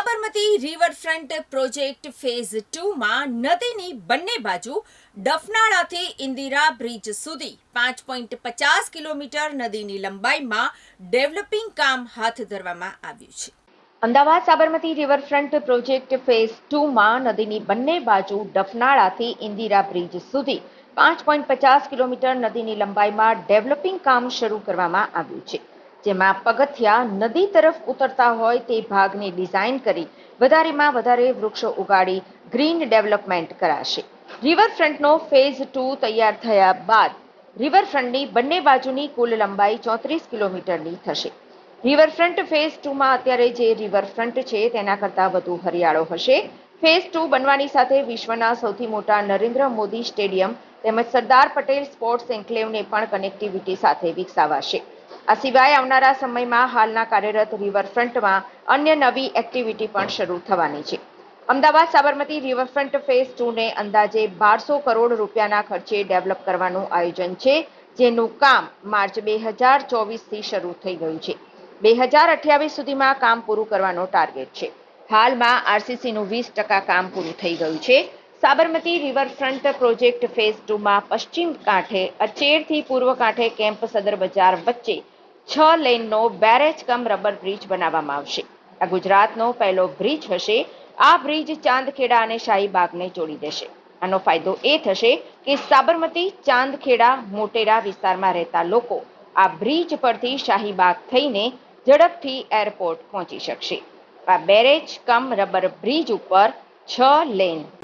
Sabarmati riverfront project phase ટુમાં નદીની બંને બાજુ ડફનાળાથી ઇન્દિરા બ્રિજ સુધી પાંચ પોઈન્ટ પચાસ કિલોમીટર નદીની લંબાઈમાં ડેવલપિંગ કામ હાથ ધરવામાં આવ્યું છે. Ahmedabad Sabarmati riverfront project phase ટુમાં નદીની બંને બાજુ ડફનાળાથી ઇન્દિરા બ્રિજ સુધી પાંચ પોઈન્ટ પચાસ કિલોમીટર નદીની લંબાઈમાં ડેવલપિંગ કામ શરૂ કરવામાં આવ્યું છે. જેમાં પગથિયા નદી તરફ ઉતરતા હોય તે ભાગની ડિઝાઇન કરી વધારેમાં વધારે વૃક્ષો ઉગાડી ગ્રીન ડેવલપમેન્ટ કરાશે. રિવરફ્રન્ટનો ફેઝ ટુ તૈયાર થયા બાદ રિવરફ્રન્ટની બંને બાજુની કુલ લંબાઈ ચોત્રીસ કિલોમીટરની થશે. રિવરફ્રન્ટ ફેઝ ટુમાં અત્યારે જે રિવરફ્રન્ટ છે તેના કરતાં વધુ હરિયાળો હશે. ફેઝ ટુ બનવાની સાથે વિશ્વના સૌથી મોટા નરેન્દ્ર મોદી સ્ટેડિયમ તેમજ સરદાર પટેલ સ્પોર્ટ્સ એન્કલેવને પણ કનેક્ટિવિટી સાથે વિકસાવાશે. આ સિવાય આવનારા સમયમાં હાલના કાર્યરત રિવરફ્રન્ટમાં અન્ય નવી એક્ટિવિટી પણ શરૂ થવાની છે. અમદાવાદ સાબરમતી રિવરફ્રન્ટ ફેઝ ટુને અંદાજે બારસો કરોડ રૂપિયાના ખર્ચે ડેવલપ કરવાનું આયોજન છે, જેનું કામ માર્ચ બે હજાર ચોવીસથી શરૂ થઈ ગયું છે. બે હજાર અઠ્યાવીસ સુધીમાં કામ પૂરું કરવાનો ટાર્ગેટ છે. હાલમાં આરસીસીનું વીસ ટકા કામ પૂરું થઈ ગયું છે. સાબરમતી રિવરફ્રન્ટ પ્રોજેક્ટ ફેઝ ટુમાં પશ્ચિમ કાંઠે અચેરથી પૂર્વ કાંઠે કેમ્પ સદર બજાર વચ્ચે છ લેનનો બેરેજ કમ રબર બ્રિજ બનાવવામાં આવશે. આ ગુજરાતનો પહેલો બ્રિજ હશે. આ બ્રિજ ચાંદખેડા અને શાહીબાગને જોડી દેશે. આનો ફાયદો એ થશે કે સાબરમતી, ચાંદખેડા, મોટેરા વિસ્તારમાં રહેતા લોકો આ બ્રિજ પરથી શાહીબાગ થઈને ઝડપથી એરપોર્ટ પહોંચી શકશે. આ બેરેજ કમ રબર બ્રિજ ઉપર છ લેન